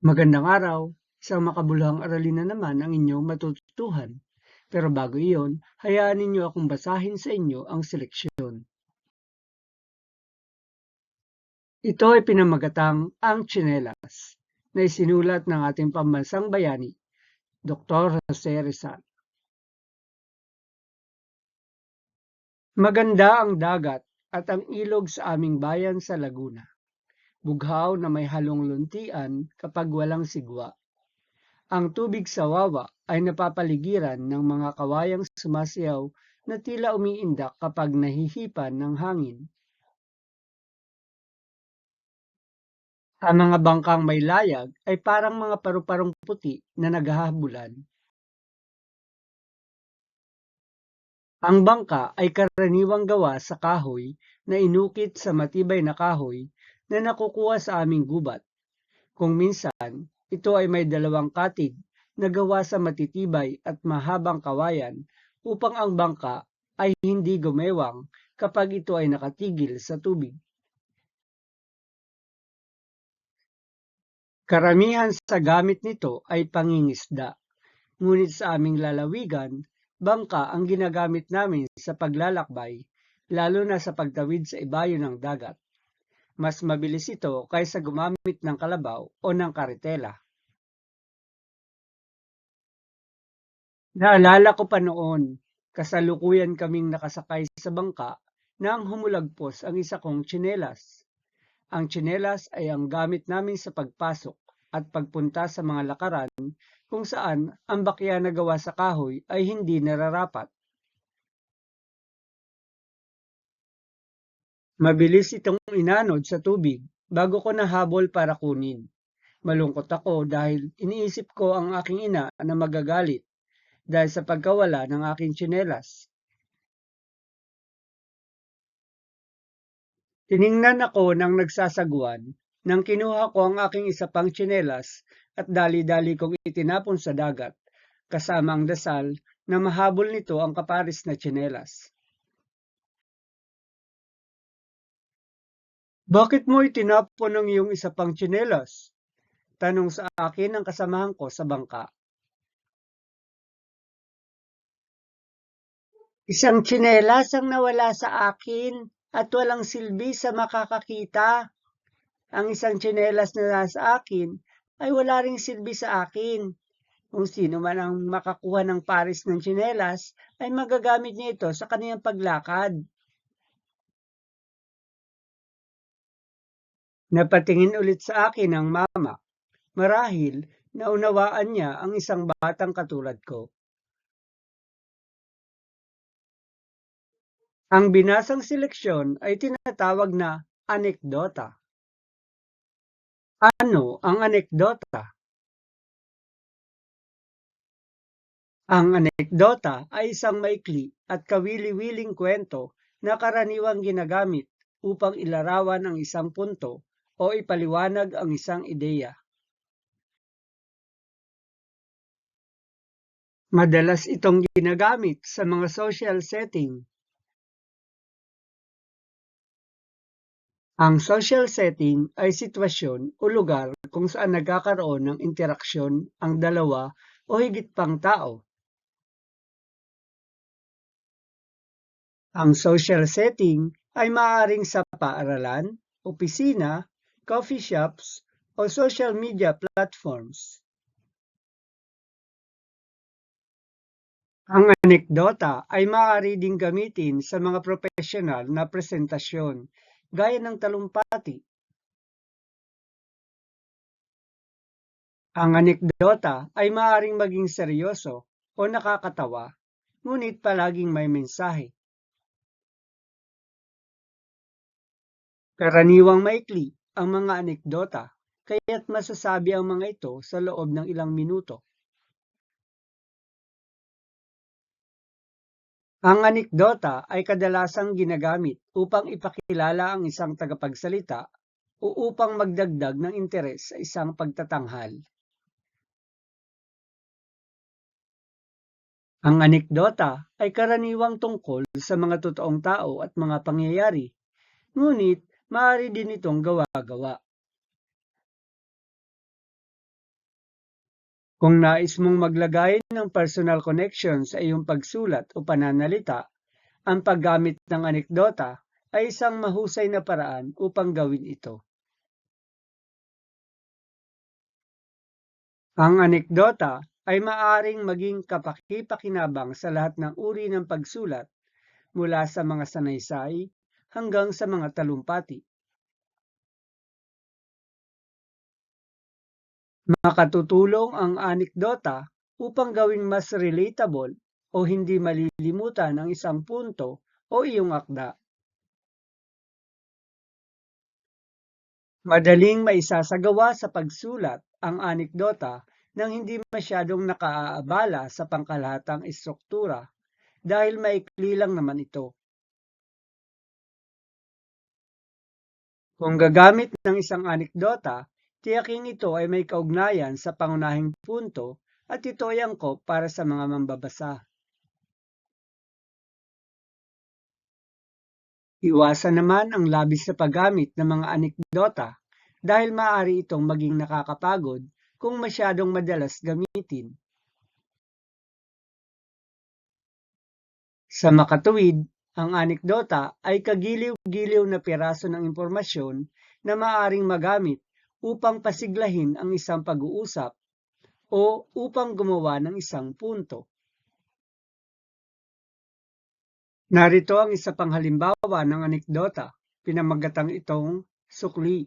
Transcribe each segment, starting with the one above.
Magandang araw, isang makabuluhang aralin na naman ang inyong matututuhan. Pero bago iyon, hayaan ninyo akong basahin sa inyo ang seleksyon. Ito ay pinamagatang Ang Chinelas na isinulat ng ating pambansang bayani, Dr. Jose Rizal. Maganda ang dagat at ang ilog sa aming bayan sa Laguna. Bughaw na may halong luntian kapag walang sigwa. Ang tubig sa wawa ay napapaligiran ng mga kawayang sumasayaw na tila umiindak kapag nahihipan ng hangin. Ang mga bangkang may layag ay parang mga paru-parong puti na naghahabulan. Ang bangka ay karaniwang gawa sa kahoy na inukit sa matibay na kahoy na nakukuha sa aming gubat. Kung minsan, ito ay may dalawang katig na gawa sa matitibay at mahabang kawayan upang ang bangka ay hindi gumewang kapag ito ay nakatigil sa tubig. Karamihan sa gamit nito ay pangingisda, ngunit sa aming lalawigan, bangka ang ginagamit namin sa paglalakbay, lalo na sa pagtawid sa ibayo ng dagat. Mas mabilis ito kaysa gumamit ng kalabaw o ng karitela. Naalala ko pa noon, kasalukuyan kaming nakasakay sa bangka nang humulagpos ang isa kong tsinelas. Ang tsinelas ay ang gamit namin sa pagpasok at pagpunta sa mga lakaran kung saan ang bakya na gawa sa kahoy ay hindi nararapat. Mabilis itong inanod sa tubig bago ko nahabol para kunin. Malungkot ako dahil iniisip ko ang aking ina na magagalit dahil sa pagkawala ng aking tsinelas. Tiningnan ako ng nagsasaguan nang kinuha ko ang aking isa pang tsinelas at dali-dali kong itinapon sa dagat, kasama ang dasal na mahabol nito ang kaparis na tsinelas. Bakit mo itinapon ang iyong isa pang tsinelas? Tanong sa akin ng kasamahan ko sa bangka. Isang tsinelas ang nawala sa akin at walang silbi sa makakakita. Ang isang tsinelas na nasa akin ay wala ring silbi sa akin. Kung sino man ang makakuha ng paris ng tsinelas ay magagamit niya ito sa kaniyang paglakad. Napatingin ulit sa akin ang mama. Marahil, naunawaan niya ang isang batang katulad ko. Ang binasang seleksyon ay tinatawag na anekdota. Ano ang anekdota? Ang anekdota ay isang maikli at kawili-wiling kwento na karaniwang ginagamit upang ilarawan ang isang punto o ipaliwanag ang isang ideya. Madalas itong ginagamit sa mga social setting Ang social setting ay sitwasyon o lugar kung saan nagkakaroon ng interaksyon ang dalawa o higit pang tao. Ang social setting ay maaaring sa paaralan, opisina, coffee shops, o social media platforms. Ang anekdota ay maaari ding gamitin sa mga profesional na presentasyon gaya ng talumpati. Ang anekdota ay maaaring maging seryoso o nakakatawa, ngunit palaging may mensahe. Karaniwang maikli ang mga anekdota, kaya't masasabi ang mga ito sa loob ng ilang minuto. Ang anekdota ay kadalasang ginagamit upang ipakilala ang isang tagapagsalita o upang magdagdag ng interes sa isang pagtatanghal. Ang anekdota ay karaniwang tungkol sa mga totoong tao at mga pangyayari, ngunit maaari din itong gawa-gawa. Kung nais mong maglagay ng personal connection sa iyong pagsulat o pananalita, ang paggamit ng anekdota ay isang mahusay na paraan upang gawin ito. Ang anekdota ay maaring maging kapaki-pakinabang sa lahat ng uri ng pagsulat mula sa mga sanaysay hanggang sa mga talumpati. Makatutulong ang anekdota upang gawing mas relatable o hindi malilimutan ang isang punto o iyong akda. Madaling maisasagawa sa pagsulat ang anekdota nang hindi masyadong nakaaabala sa pangkalahatang istruktura dahil maikli lang naman ito. Kung gagamit ng isang anekdota, tiyaking ito ay may kaugnayan sa pangunahing punto at ito ay angkop para sa mga mambabasa. Iwasan naman ang labis na paggamit ng mga anekdota dahil maaari itong maging nakakapagod kung masyadong madalas gamitin. Sa makatuwid, ang anekdota ay kagiliw-giliw na piraso ng impormasyon na maaring magamit upang pasiglahin ang isang pag-uusap o upang gumawa ng isang punto. Narito ang isa pang halimbawa ng anekdota, pinamagatang itong sukli.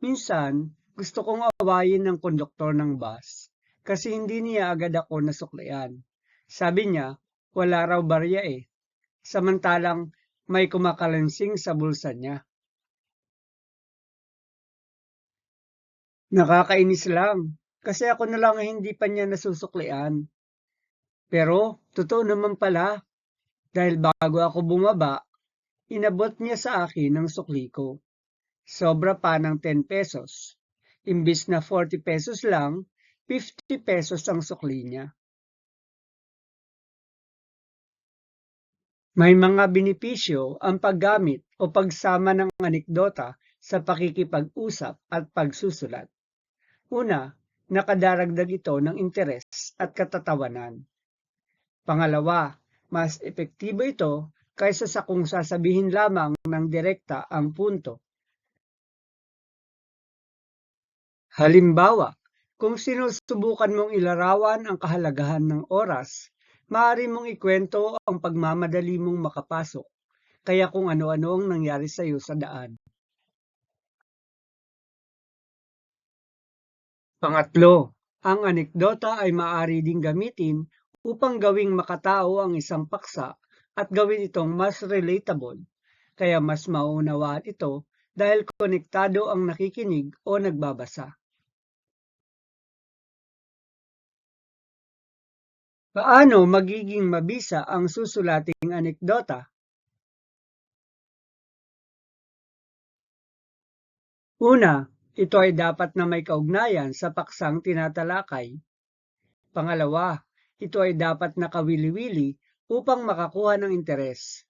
Minsan, gusto kong awayin ng konduktor ng bus kasi hindi niya agad ako nasuklian. Sabi niya, wala raw barya eh. Samantalang may kumakalansing sa bulsa niya. Nakakainis lang kasi ako na lang hindi pa niya nasusuklian. Pero totoo naman pala dahil bago ako bumaba, inabot niya sa akin ang sukli ko. Sobra pa ng 10 pesos. Imbis na 40 pesos lang, 50 pesos ang sukli niya. May mga benepisyo ang paggamit o pagsama ng anekdota sa pakikipag-usap at pagsusulat. Una, nakadaragdag ito ng interes at katatawanan. Pangalawa, mas epektibo ito kaysa sa kung sasabihin lamang ng direkta ang punto. Halimbawa, kung sinusubukan mong ilarawan ang kahalagahan ng oras, maaari mong ikwento ang pagmamadali mong makapasok, kaya kung ano-ano ang nangyari sa iyo sa daan. Pangatlo, ang anekdota ay maaari ding gamitin upang gawing makatao ang isang paksa at gawin itong mas relatable, kaya mas maunawaan ito dahil konektado ang nakikinig o nagbabasa. Paano magiging mabisa ang susulating anekdota? Una, ito ay dapat na may kaugnayan sa paksang tinatalakay. Pangalawa, ito ay dapat nakawili-wili upang makakuha ng interes.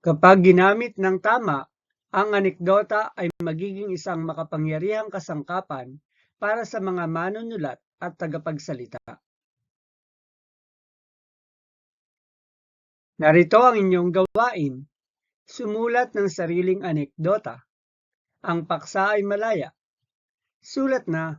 Kapag ginamit ng tama, ang anekdota ay magiging isang makapangyarihang kasangkapan para sa mga manunulat at tagapagsalita. Narito ang inyong gawain. Sumulat ng sariling anekdota. Ang paksa ay malaya. Sulat na